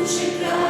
душі край.